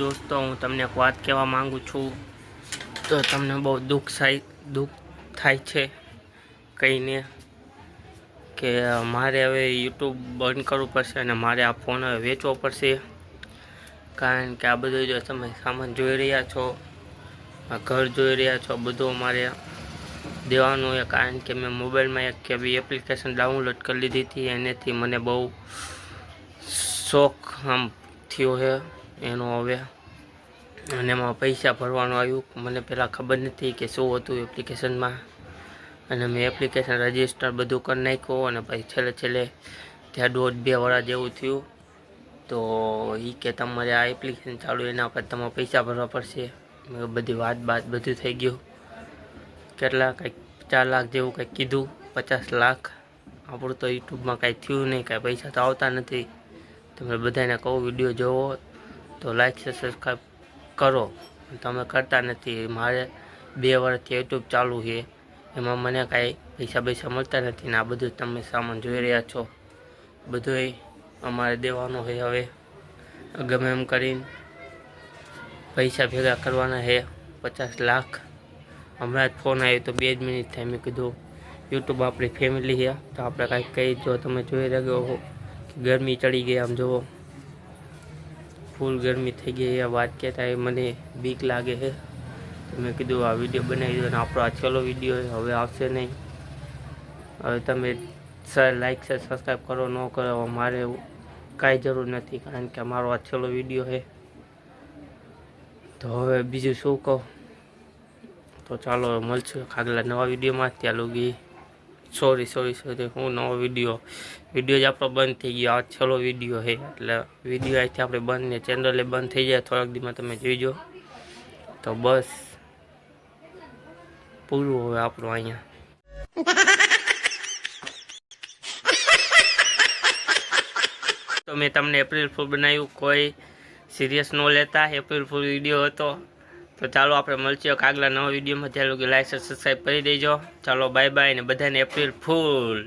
દોસ્તો, હું તમને એક વાત કહેવા માંગુ છું. તો તમને બહુ દુઃખ થાય દુઃખ થાય છે કહીને કે મારે હવે યુટ્યુબ બંધ કરવું પડશે અને મારે આ ફોન હવે વેચવો પડશે. કારણ કે આ બધું જો તમે સામાન જોઈ રહ્યા છો ઘર જોઈ રહ્યા છો બધું અમારે દેવાનું છે. કારણ કે મેં મોબાઈલમાં એક એવી એપ્લિકેશન ડાઉનલોડ કરી લીધી હતી. એનેથી મને બહુ શોખ આમ થયો છે. એનો હવે અને એમાં પૈસા ભરવાનું આવ્યું. મને પહેલાં ખબર નથી કે શું હતું એપ્લિકેશનમાં અને મેં એપ્લિકેશન રજિસ્ટર બધું કરી નાખ્યું અને પછી છેલ્લે છેલ્લે ત્યાં દોઢ બે વડા જેવું થયું. તો એ કે તમારે આ એપ્લિકેશન ચાલુ એના પર તમારે પૈસા ભરવા પડશે. બધી વાત બાત બધું થઈ ગયું. કેટલા કંઈક ચાર લાખ જેવું કંઈક કીધું, પચાસ લાખ. આપણું તો યુટ્યુબમાં કાંઈ થયું નહીં, કાંઈ પૈસા તો આવતા નથી. તમે બધાને કહો, વીડિયો જોવો. તો લાઈક છે સબસ્ક્રાઈબ કરો. તમે કરતા નથી. મારે બે વર્ષથી યુટ્યુબ ચાલુ છે. એમાં મને કાંઈ પૈસા પૈસા મળતા નથી ને આ બધું તમે સામાન જોઈ રહ્યા છો. બધું અમારે દેવાનું છે હવે. ગમે એમ કરીને પૈસા ભેગા કરવાના છે. પચાસ લાખ. હમણાં જ ફોન આવ્યો તો બે જ મિનિટ થાય. મેં કીધું યુટ્યુબ આપણી ફેમિલી છે. તો આપણે કાંઈક કહી જો તમે જોઈ રહ્યો હો ગરમી ચડી ગઈ. આમ જુઓ. ફૂલ ગરમી થઈ ગઈ એ વાત કહેતા એ મને બીક લાગે છે. મેં કીધું, આ વીડિયો બનાવી દો. અને આપણો આ છેલ્લો વીડિયો હવે આવશે નહીં. હવે તમે સર લાઈક છે સબસ્ક્રાઈબ કરો, ન કરો મારે કાંઈ જરૂર નથી, કારણ કે મારો આ છેલ્લો વીડિયો છે. તો હવે બીજું શું કહું? તો ચાલો, મળશું આગલા નવા વિડીયોમાં. ત્યાં લોગી સોરી સોરી સોરી, હું નવો વીડિયો વીડિયો જ આપણો બંધ થઈ ગયો. આ છેલ્લો વીડિયો છે, એટલે વીડિયો અહીંથી આપણે બંધ ને ચેનલે બંધ થઈ જાય, થોડાક દીમાં તમે જોઈજો. તો બસ, પૂરું હવે આપણું અહીંયા. તો મેં તમને એપ્રિલ ફૂલ બનાવ્યું, કોઈ સિરિયસ ન લેતા એપ્રિલ ફૂલ વીડિયો હતો. તો ચાલો આપણે મળશું આગલા નવા વિડીયોમાં. ત્યાં લોકો લાઈક સબસ્ક્રાઈબ કરી દેજો. ચાલો બાય બાય ને બધાને એપ્રિલ ફૂલ